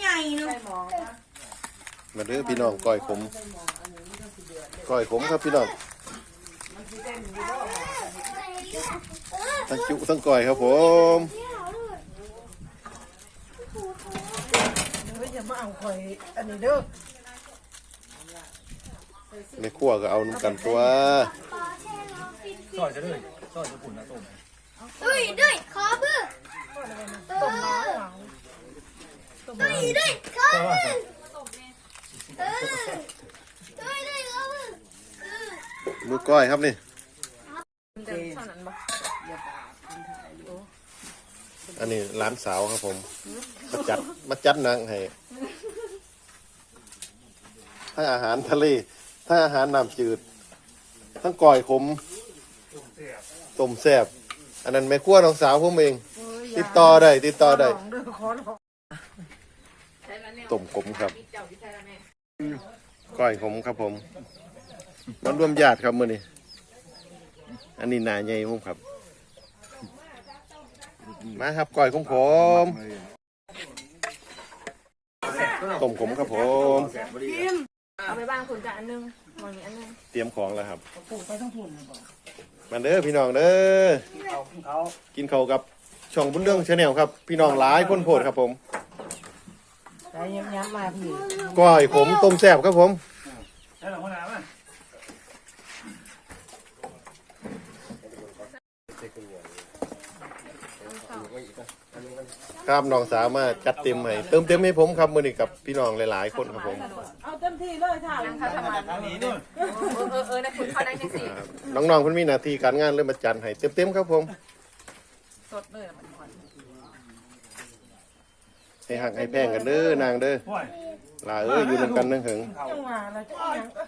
ใหญ่เนาะมาเด้อพี่น้องก้อยขมก้อยขมครับพี่น้องทั้งจุทั้งก้อยครับผมเฮ้ยอย่ามาเอาข่อยอันนี้เด้อในครัวก็เอานำกันตัวซอยจะเลยซอยจะปุ่นนะต้มด้วยด้วยขอบื้อต้มน้ำหวาน ด้วยด้วยขอบื้อเออด้วยด้วยขอบื้อเออมือก้อยครับนี่เท่านั้นบ่อันนี้ร้านสาวครับผม มาจัดมาจัดหนังให้ถ้าอาหารทะเลถ้าอาหารน้ำจืด ทั้งก้อยขมต้มแซ่บอันนั้นแม่ครัวน้องสาวผมเอง ติดต่อได้ ติดต่อได้ลองเด้อขอลอง ต้มขมครับก้อยขมครับผมมันรวมญาติครับมื้อนี้อันนี้หนาใหญ่ผมครับ มาครับก้อยขมขมต้มขมครับผมเอาไปบ้างคุณกับอันนึงมองนี้อันนึงเตรียมของแล้วครับปลูกไปทั้งพุ่นเลยบ่มาเด้อพี่น้องเด้อเขาเขากินข้าวกับช่องบุญเรื่องชาแนลครับ พี่น้องหลายคนโพดครับผม ใส่ย้ำๆมาพี่ก้อยขมต้มแซ่บครับผมใช่หรอคนน้ำอะครับน้องสาวมาจัดเต็มให้เติมเต็มให้ผมครับมื้อนี้กับพี่น้องหลาย ๆ คนครับผมเอาเต็มที่เลยค่ะนั่งเข้าทำงานทางนี้นู่นเออเออเออนะคุณเข้าได้ที่สี่ครับน้องๆเพิ่นมีหน้าที่การงานเริ่มมาจัดให้เต็ม ๆ ครับผม สดเลยมันก่อน ให้หักให้แพงกันเด้อนางเด้อโอ้ยลาเอ้ยอยู่นำกันนึงหึงเขาจังหวะอะไรจังหวะ